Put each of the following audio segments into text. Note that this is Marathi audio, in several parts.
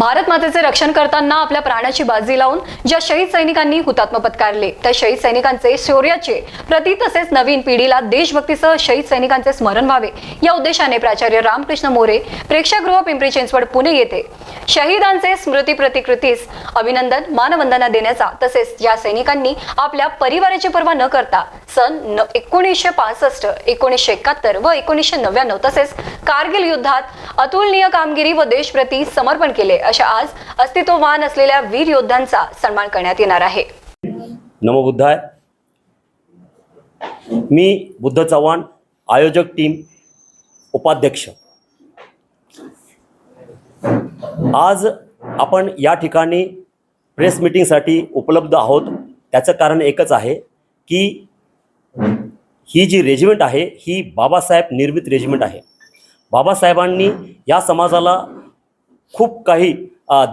भारत मातेचे रक्षण करताना आपल्या प्राणाची बाजी लावून ज्या शहीद सैनिकांनी हुतात्मा पत्कारले त्या शहीद सैनिकांचे शौर्याचे प्रती तसेच नवीन पिढीला देशभक्तीसह शहीद सैनिकांचे स्मरण व्हावे. या उद्देशाने प्राचार्य रामकृष्ण मोरे प्रेक्षागृह पिंपरी चिंचवड पुणे येथे शहीदांचे स्मृती प्रतिकृतीस अभिनंदन मानवंदना देण्याचा तसेच या सैनिकांनी आपल्या परिवाराची पर्वा न करता सन एकोणीसशे पासष्ट एकोणीसशे एकाहत्तर व एकोणीसशे नव्याण्णव तसेच कारगिल युद्धात अतुलनीय कामगिरी व देशप्रती समर्पण केले अशा आज अस्तित्ववान असलेल्या वीर योद्ध्यांचा सन्मान करण्यात येणार आहे. नमबुद्धाय मी बुद्ध चव्हाण आयोजक टीम उपाध्यक्ष. आज आपण या ठिकाणी प्रेस मीटिंगसाठी उपलब्ध आहोत. त्याचं कारण एकच आहे की ही जी रेजिमेंट आहे ही बाबासाहेब निर्मित रेजिमेंट आहे. बाबासाहेबांनी या समाजाला खूप काही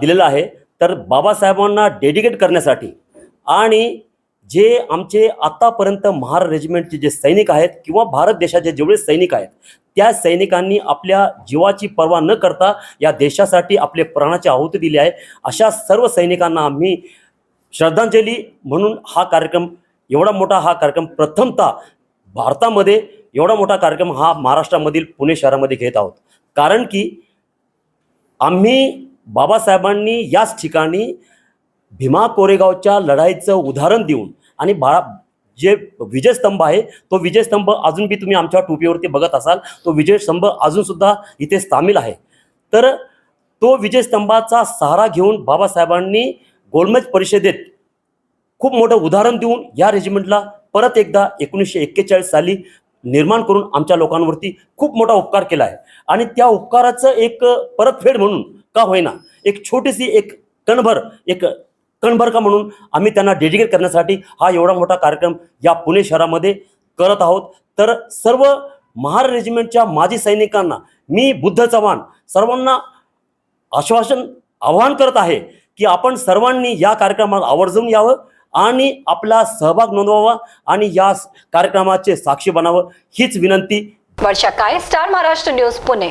दिलेलं आहे. तर बाबासाहेबांना डेडिकेट करण्यासाठी आणि जे आमचे आत्तापर्यंत महार रेजिमेंटचे जे सैनिक आहेत किंवा भारत देशाचे जेवढे सैनिक आहेत त्या सैनिकांनी आपल्या जीवाची पर्वा न करता या देशासाठी आपले प्राणाची आहुती दिली आहे. अशा सर्व सैनिकांना आम्ही श्रद्धांजली म्हणून हा कार्यक्रम एवढा मोठा हा कार्यक्रम प्रथमतः भारतामध्ये एवढा मोठा कार्यक्रम हा महाराष्ट्रामधील पुणे शहरामध्ये घेत आहोत. कारण की आम्ही बाबासाहेबांनी याच ठिकाणी भीमा कोरेगावच्या लढाईचं उदाहरण देऊन आणि बा जे विजयस्तंभ आहे तो विजयस्तंभ अजून बी तुम्ही आमच्या टोपीवरती बघत असाल तो विजयस्तंभ अजूनसुद्धा इथे सामील आहे. तर तो विजयस्तंभाचा सहारा घेऊन बाबासाहेबांनी गोलमेज परिषदेत खूप मोठं उदाहरण देऊन या रेजिमेंटला परत एकदा एकोणीसशे एक्केचाळीस साली निर्माण करून आमच्या लोकांवरती खूप मोठा उपकार केला आहे. आणि त्या उपकाराचं एक परतफेड म्हणून का होईना एक छोटीशी एक कणभर एक कणभर का म्हणून आम्ही त्यांना डेडिकेट करण्यासाठी हा एवढा मोठा कार्यक्रम या पुणे शहरामध्ये करत आहोत. तर सर्व महार रेजिमेंटच्या माजी सैनिकांना मी बुद्ध चव्हाण सर्वांना आश्वासन आवाहन करत आहे की आपण सर्वांनी या कार्यक्रमात आवर्जून यावं. आणि आपला सहभाग नोंदवावा आणि या कार्यक्रमाचे साक्षी बनावं हीच विनंती. वर्षा काय स्टार महाराष्ट्र न्यूज पुणे.